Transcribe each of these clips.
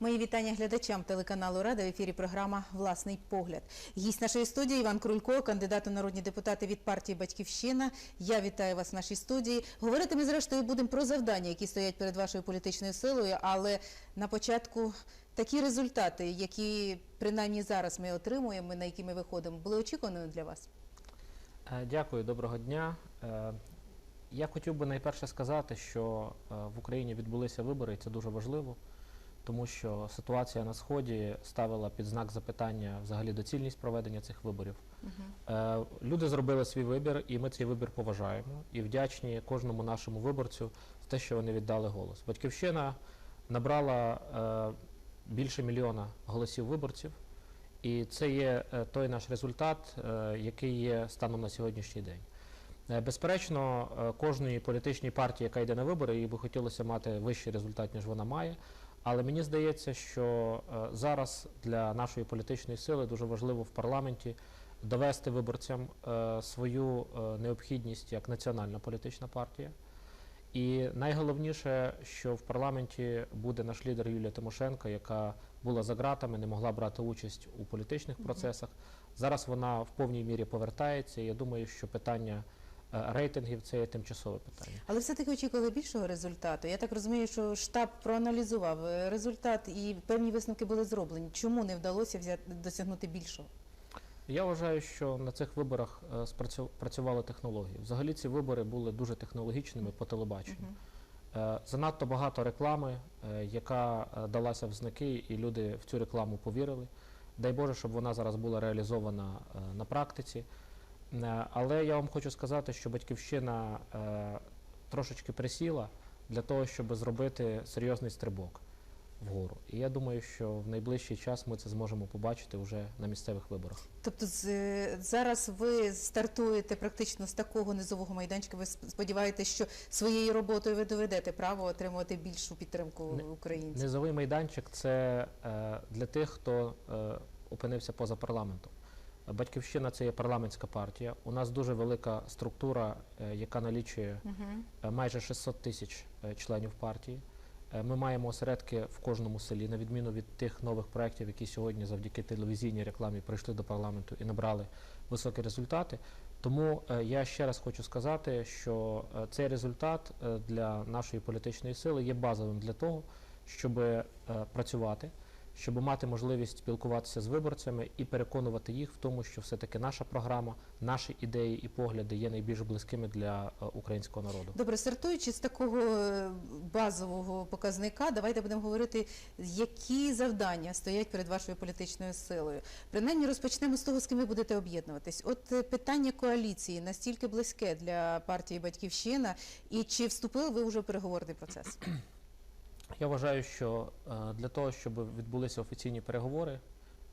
Мої вітання глядачам телеканалу Рада в ефірі програма Власний погляд. Гість нашої студії Іван Крулько, кандидат у народні депутати від партії Батьківщина. Я вітаю вас в нашій студії. Говорити ми зрештою будемо про завдання, які стоять перед вашою політичною силою. Але на початку такі результати, які принаймні зараз ми отримуємо, на які ми виходимо, були очікувані для вас. Е, Дякую, доброго дня. Е, Я хотів би найперше сказати, що е, в Україні відбулися вибори, і це дуже важливо, тому що ситуація на сході ставила під знак запитання взагалі доцільність проведення цих виборів. Е, Люди зробили свій вибір, і ми цей вибір поважаємо і вдячні кожному нашому виборцю за те, що вони віддали голос. Батьківщина набрала е, більше мільйона голосів виборців. І це є е, той наш результат, який є станом на сьогоднішній день. Безперечно, кожної політичній партії, яка йде на вибори, їй би хотілося мати вищий результат, ніж вона має. Але мені здається, що е, зараз для нашої політичної сили дуже важливо в парламенті довести виборцям е, свою е, необхідність як національна політична партія. І найголовніше, що в парламенті буде наш лідер Юлія Тимошенко, яка була за ґратами, не могла брати участь у політичних процесах. Зараз вона в повній мірі повертається. І я думаю, що питання рейтингів це є тимчасове питання. Але все-таки очікували більшого результату. Я так розумію, що штаб проаналізував е, результат і певні висновки були зроблені. Чому не вдалося взяти, досягнути більшого? Я вважаю, що на цих виборах е, працювали технології. Взагалі ці вибори були дуже технологічними по телебаченню. Е, Занадто багато реклами, е, яка е, далася в знаки, і люди в цю рекламу повірили. Дай Боже, щоб вона зараз була реалізована е, на практиці. Е, Але я вам хочу сказати, що батьківщина е, трошечки присіла для того, щоб зробити серйозний стрибок вгору. І я думаю, що в найближчий час ми це зможемо побачити вже на місцевих виборах. Тобто з, е, зараз ви стартуєте практично з такого низового майданчика. Ви сп- сподіваєтеся, що своєю роботою ви доведете право отримувати більшу підтримку Не- українців. Низовий майданчик це е, для тих, хто е, опинився поза парламентом. Батьківщина це є парламентська партія. У нас дуже велика структура, е, яка налічує е, майже 600 тисяч е, членів партії. Ми маємо осередки в кожному селі, на відміну від тих нових проєктів, які сьогодні завдяки телевізійній рекламі прийшли до парламенту і набрали високі результати. Тому я ще раз хочу сказати, що цей результат для нашої політичної сили є базовим для того, щоб працювати, щоб мати можливість спілкуватися з виборцями і переконувати їх в тому, що все-таки наша програма, наші ідеї і погляди є найбільш близькими для е, українського народу. Добре, стартуючи з такого е, базового показника, давайте будемо говорити, які завдання стоять перед вашою політичною силою. Принаймні розпочнемо з того, з ким ви будете об'єднуватись. От е, питання коаліції настільки близьке для партії Батьківщина, і чи вступили ви вже в переговорний процес? Я вважаю, що е, для того, щоб відбулися офіційні переговори,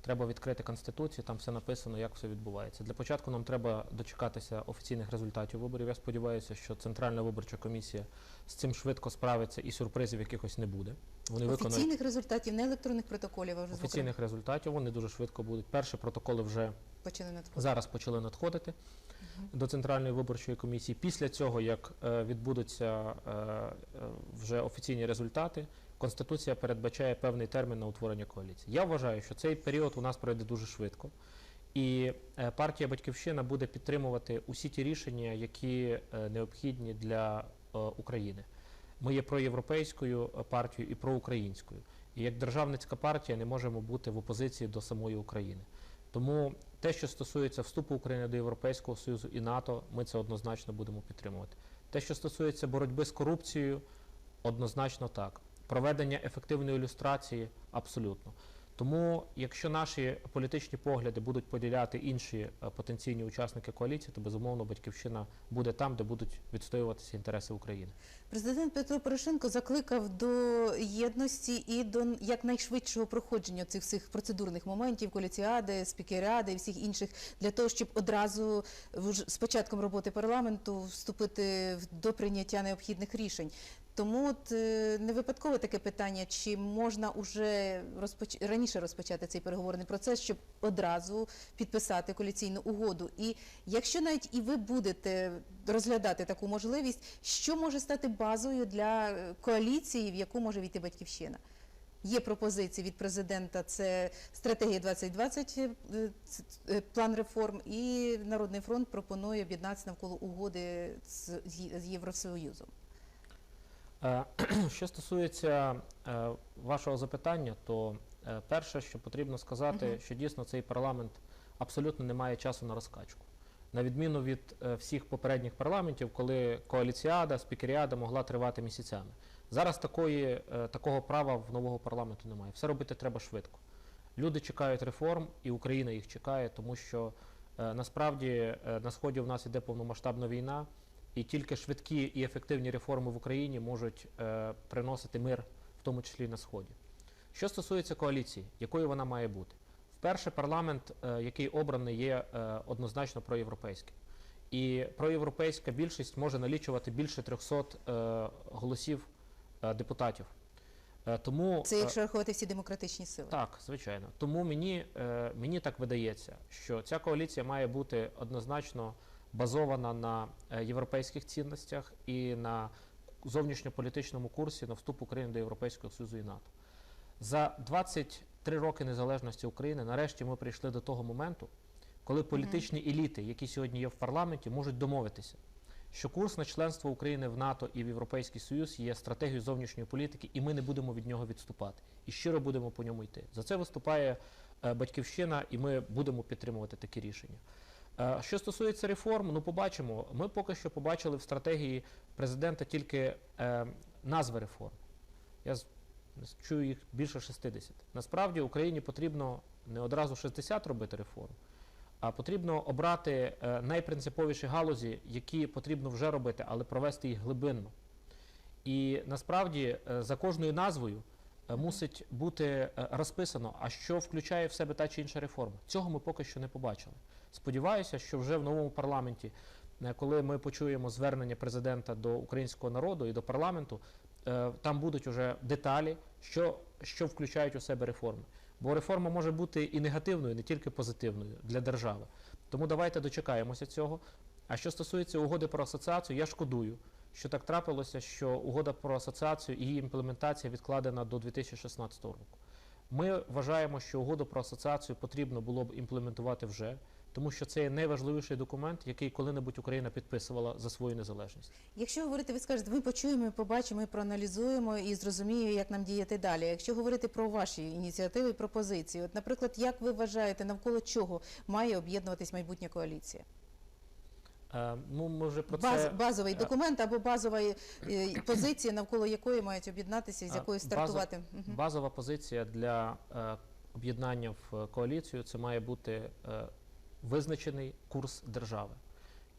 треба відкрити конституцію, там все написано, як все відбувається. Для початку нам треба дочекатися офіційних результатів виборів. Я сподіваюся, що Центральна виборча комісія з цим швидко справиться і сюрпризів якихось не буде. Вони Офіційних результатів, не електронних протоколів, а вже офіційних результатів. Вони дуже швидко будуть. Перші протоколи вже почали надходити. зараз почали надходити до центральної виборчої комісії. Після цього, як е, відбудуться е, е, вже офіційні результати, конституція передбачає певний термін на утворення коаліції. Я вважаю, що цей період у нас пройде дуже швидко. І партія Батьківщина буде підтримувати усі ті рішення, які необхідні для України. Ми є проєвропейською партією і проукраїнською. І як державницька партія не можемо бути в опозиції до самої України. Тому те, що стосується вступу України до Європейського Союзу і НАТО, ми це однозначно будемо підтримувати. Те, що стосується боротьби з корупцією, однозначно так. Проведення ефективної ілюстрації абсолютно. Тому, якщо наші політичні погляди будуть поділяти інші е, потенційні учасники коаліції, то безумовно батьківщина буде там, де будуть відстоюватися інтереси України. Президент Петро Порошенко закликав до єдності і до якнайшвидшого проходження цих всіх процедурних моментів, коаліціади, спікеріади і всіх інших для того, щоб одразу з початком роботи парламенту вступити до прийняття необхідних рішень. Тому от е, не випадково таке питання, чи можна уже розпоч... раніше розпочати цей переговорний процес, щоб одразу підписати коаліційну угоду. І якщо навіть і ви будете розглядати таку можливість, що може стати базою для коаліції, в яку може війти батьківщина? Є пропозиції від президента. Це стратегія 2020, е, е, план реформ. І Народний фронт пропонує об'єднатися навколо угоди з Євросоюзом. Е, Що стосується е, вашого запитання, то е, перше, що потрібно сказати, що дійсно цей парламент абсолютно не має часу на розкачку. На відміну від всіх попередніх парламентів, коли коаліціада, спікеріада могла тривати місяцями. Зараз такої, такого права в нового парламенту немає. Все робити треба швидко. Люди чекають реформ, і Україна їх чекає, тому що насправді на сході в нас іде повномасштабна війна, і тільки швидкі і ефективні реформи в Україні можуть е, приносити мир, в тому числі і на сході. Що стосується коаліції, якою вона має бути? Вперше парламент, е, який обраний, є е, однозначно проєвропейським. І проєвропейська більшість може налічувати більше 300 е, голосів е, депутатів. Е, тому Це е, якщо рахувати всі демократичні сили. так, звичайно. Тому мені, е, мені так видається, що ця коаліція має бути однозначно базована на е, європейських цінностях і на зовнішньополітичному курсі на вступ України до Європейського Союзу і НАТО. За 23 роки незалежності України нарешті ми прийшли до того моменту, коли політичні еліти, які сьогодні є в парламенті, можуть домовитися, що курс на членство України в НАТО і в Європейський Союз є стратегією зовнішньої політики, і ми не будемо від нього відступати. І щиро будемо по ньому йти. За це виступає е, батьківщина, і ми будемо підтримувати такі рішення. Е, Що стосується реформ, ну побачимо. Ми поки що побачили в стратегії президента тільки е, назви реформ. Я чую їх більше 60. Насправді Україні потрібно не одразу 60 робити реформ, а потрібно обрати е, найпринциповіші галузі, які потрібно вже робити, але провести їх глибинно. І насправді за кожною назвою мусить бути е, розписано, а що включає в себе та чи інша реформа. Цього ми поки що не побачили. Сподіваюся, що вже в новому парламенті, е, коли ми почуємо звернення президента до українського народу і до парламенту, е, там будуть уже деталі, що, що включають у себе реформи. Бо реформа може бути і негативною, не тільки позитивною для держави. Тому давайте дочекаємося цього. А що стосується угоди про асоціацію, я шкодую, що так трапилося, що угода про асоціацію і її імплементація відкладена до 2016 року. Ми вважаємо, що угоду про асоціацію потрібно було б імплементувати вже, тому що це є найважливіший документ, який коли-небудь Україна підписувала за свою незалежність. Якщо говорити, ви скажете, ми почуємо, побачимо, проаналізуємо і зрозуміємо, як нам діяти далі. Якщо говорити про ваші ініціативи і пропозиції, от, наприклад, як ви вважаєте, навколо чого має об'єднуватись майбутня коаліція? Е, ну, ми вже про Баз, це базовий е, документ або базова е, позиція, навколо якої мають об'єднатися, і з якої стартувати. Мгм. Базова позиція для об'єднання в коаліцію це має бути визначений курс держави.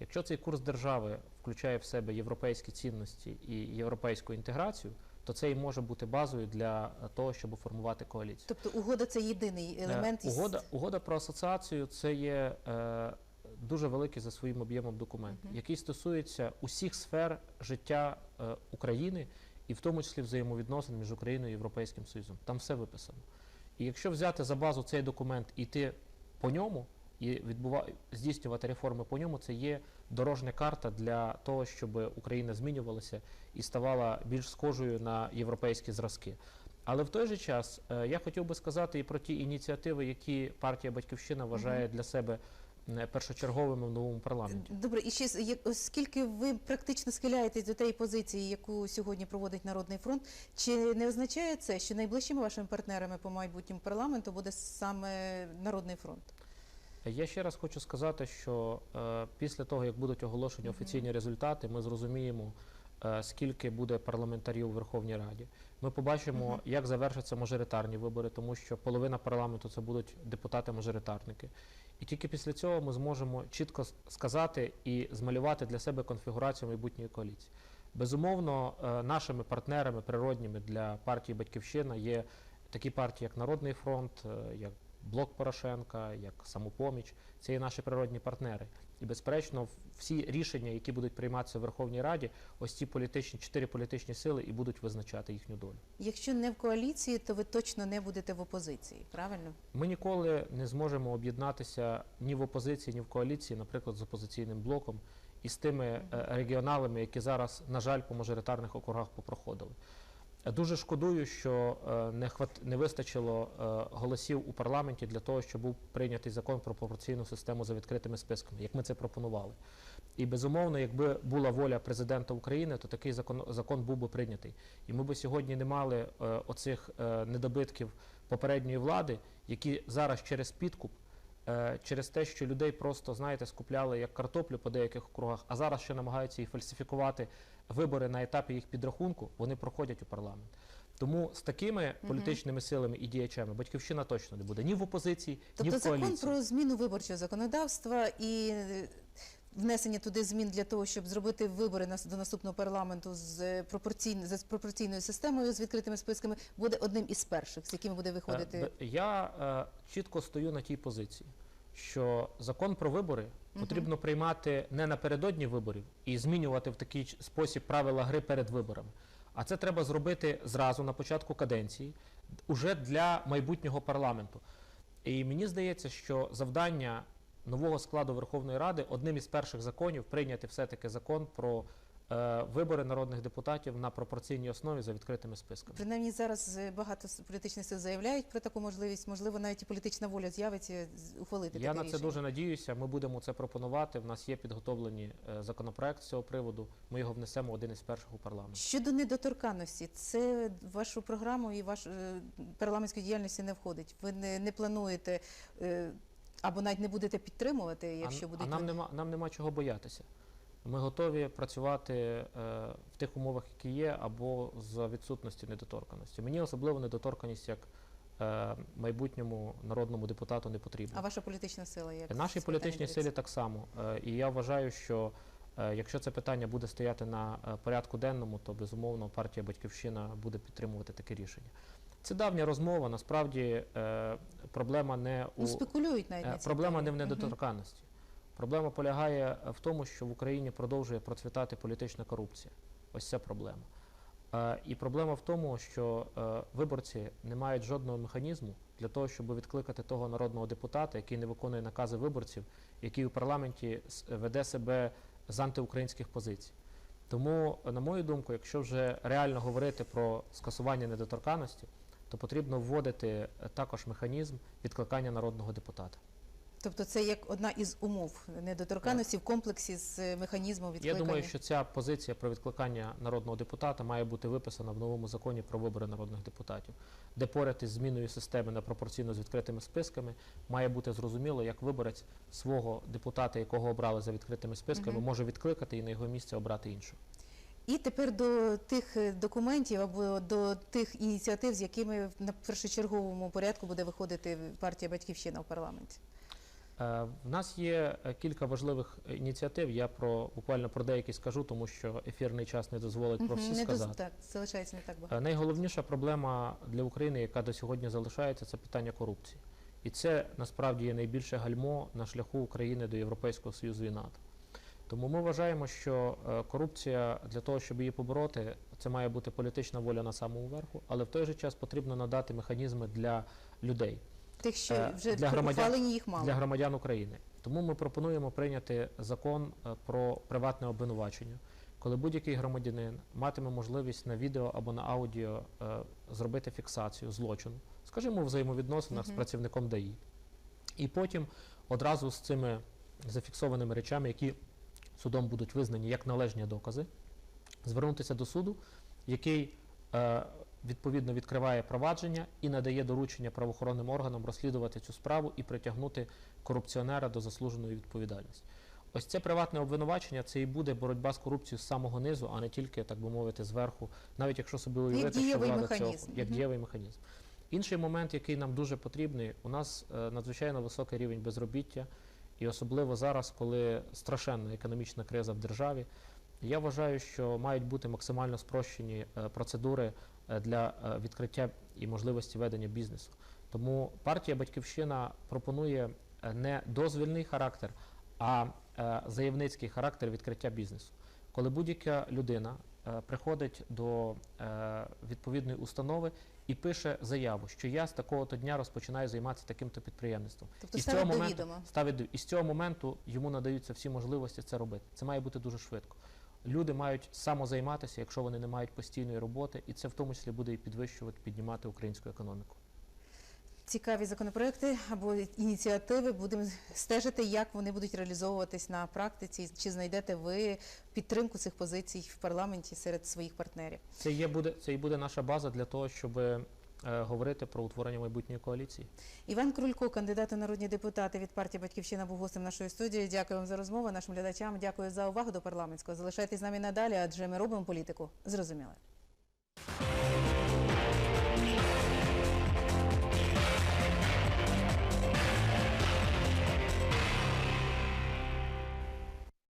Якщо цей курс держави включає в себе європейські цінності і європейську інтеграцію, то це і може бути базою для того, щоб формувати коаліцію. Тобто угода це єдиний елемент Угода, угода про асоціацію це є дуже великий за своїм об'ємом документ, Мгм. який стосується усіх сфер життя е, України, і в тому числі взаємовідносин між Україною і Європейським Союзом. Там все виписано. І якщо взяти за базу цей документ і йти по ньому, і відбува... здійснювати реформи по ньому, це є дорожня карта для того, щоб Україна змінювалася і ставала більш схожою на європейські зразки. Але в той же час е, я хотів би сказати і про ті ініціативи, які партія Батьківщина вважає для себе першочерговими в новому парламенті. Добре, і ще оскільки ви практично схиляєтесь до тієї позиції, яку сьогодні проводить Народний фронт, чи не означає це, що найближчими вашими партнерами по майбутньому парламенту буде саме Народний фронт? Я ще раз хочу сказати, що е, після того, як будуть оголошені офіційні результати, ми зрозуміємо, е, скільки буде парламентарів у Верховній Раді. Ми побачимо, як завершаться мажоритарні вибори, тому що половина парламенту це будуть депутати-мажоритарники. І тільки після цього ми зможемо чітко сказати і змалювати для себе конфігурацію майбутньої коаліції. Безумовно, е, нашими партнерами природніми для партії Батьківщина є такі партії, як Народний фронт, е, як Блок Порошенка, як Самопоміч. Це є наші природні партнери. І, безперечно, всі рішення, які будуть прийматися в Верховній Раді, ось ці політичні чотири політичні сили і будуть визначати їхню долю. Якщо не в коаліції, то ви точно не будете в опозиції, правильно? Ми ніколи не зможемо об'єднатися ні в опозиції, ні в коаліції, наприклад, з опозиційним блоком і з тими е, регіоналами, які зараз, на жаль, по мажоритарних округах попроходили. Дуже шкодую, що е, не хват... не вистачило е, голосів у парламенті для того, щоб був прийнятий закон про пропорційну систему за відкритими списками, як ми це пропонували. І безумовно, якби була воля президента України, то такий закон, закон був би прийнятий. І ми би сьогодні не мали е, оцих недобитків попередньої влади, які зараз через підкуп, через те, що людей просто, знаєте, скупляли як картоплю по деяких округах, а зараз ще намагаються і фальсифікувати вибори на етапі їх підрахунку, вони проходять у парламент. Тому з такими політичними силами і діячами батьківщина точно не буде ні в опозиції, ні Тобто закон про зміну виборчого законодавства і е, внесення туди змін для того, щоб зробити вибори до наступного парламенту з е, пропорційн- пропорційною системою з відкритими списками, буде одним із перших, з якими буде виходити. Е, Я е, чітко стою на тій позиції, що закон про вибори потрібно приймати не напередодні виборів і змінювати в такий спосіб правила гри перед виборами. А це треба зробити зразу на початку каденції, уже для майбутнього парламенту. І мені здається, що завдання нового складу Верховної Ради одним із перших законів прийняти все-таки закон про вибори народних депутатів на пропорційній основі за відкритими списками. Принаймні зараз е, багато політичних сил заявляють про таку можливість. Можливо, навіть і політична воля з'явиться ухвалити Я таке на це рішення. дуже надіюся. Ми будемо це пропонувати. В нас є підготовлені е, законопроект з цього приводу. Ми його внесемо один із перших у парламент. Щодо недоторканності, це вашу програму і вашу е, парламентської діяльності не входить. Ви не, не плануєте е, або навіть не будете підтримувати, якщо а, будуть а нам нема нам нема чого боятися. Ми готові працювати е, в тих умовах, які є, або з відсутності недоторканості. Мені особливо недоторканість як е, майбутньому народному депутату не потрібна. А ваша політична сила як Нашій з питань політичній силі так само. Е, І я вважаю, що е, якщо це питання буде стояти на е, порядку денному, то безумовно партія Батьківщина буде підтримувати таке рішення. Це давня розмова. Насправді е, проблема не у Ну, спекулюють навіть е, проблема не в. Недоторканності. Проблема полягає в тому, що в Україні продовжує процвітати політична корупція. Ось це проблема. Е, І проблема в тому, що е, виборці не мають жодного механізму для того, щоб відкликати того народного депутата, який не виконує накази виборців, який у парламенті веде себе з антиукраїнських позицій. Тому, е, на мою думку, якщо вже реально говорити про скасування недоторканності, то потрібно вводити е, також механізм відкликання народного депутата. Тобто це як одна із умов недоторканності в комплексі з е, механізмом Я думаю, що ця позиція про відкликання народного депутата має бути виписана в новому законі про вибори народних депутатів, де поряд із зміною системи на пропорційно з відкритими списками має бути зрозуміло, як виборець свого депутата, якого обрали за відкритими списками, Мгм. може відкликати і на його місце обрати іншого. І тепер до тих е, документів або до тих ініціатив, з якими на першочерговому порядку буде виходити партія Батьківщина в парламенті. Е, В нас є е, кілька важливих ініціатив. Я про буквально про деякі скажу, тому що ефірний час не дозволить про всі не сказати. Так, залишається не так багато. Е, Найголовніша проблема для України, яка до сьогодні залишається, це питання корупції. І це насправді є найбільше гальмо на шляху України до Європейського Союзу і НАТО. Тому ми вважаємо, що корупція для того, щоб її побороти, це має бути політична воля на самому верху, але в той же час потрібно надати механізми для людей, Тих, що е, вже для громадян- ухвалені їх мало. для громадян України. Тому ми пропонуємо прийняти закон е, про приватне обвинувачення, коли будь-який громадянин матиме можливість на відео або на аудіо е, зробити фіксацію злочину, скажімо, у взаємовідносинах з працівником ДАІ. І потім одразу з цими зафіксованими речами, які судом будуть визнані як належні докази, звернутися до суду, який відповідно відкриває провадження і надає доручення правоохоронним органам розслідувати цю справу і притягнути корупціонера до заслуженої відповідальності. Ось це приватне обвинувачення, це і буде боротьба з корупцією з самого низу, а не тільки, так би мовити, зверху, навіть якщо собі уявити, що влада цього як дієвий механізм. Інший момент, який нам дуже потрібний, у нас е, надзвичайно високий рівень безробіття, і особливо зараз, коли страшенна економічна криза в державі. Я вважаю, що мають бути максимально спрощені е, процедури для е, відкриття і можливості ведення бізнесу. Тому партія Батьківщина пропонує е, не дозвільний характер, а е, заявницький характер відкриття бізнесу. Коли будь-яка людина е, приходить до е, відповідної установи і пише заяву, що я з такого-то дня розпочинаю займатися таким-то підприємництвом. Тобто І з цього моменту ставить і з цього моменту йому надаються всі можливості це робити. Це має бути дуже швидко. Люди мають самозайматися, якщо вони не мають постійної роботи, і це в тому числі буде і підвищувати, піднімати українську економіку. Цікаві законопроекти або ініціативи. Будемо стежити, як вони будуть реалізовуватись на практиці. Чи знайдете ви підтримку цих позицій в парламенті серед своїх партнерів? Це є буде це і буде наша база для того, щоб говорити про утворення майбутньої коаліції. Іван Крулько, кандидат у народні депутати від партії Батьківщина, був гостем нашої студії. Дякую вам за розмову. Нашим глядачам дякую за увагу до парламентського. Залишайтесь з нами надалі, адже ми робимо політику. Зрозуміло.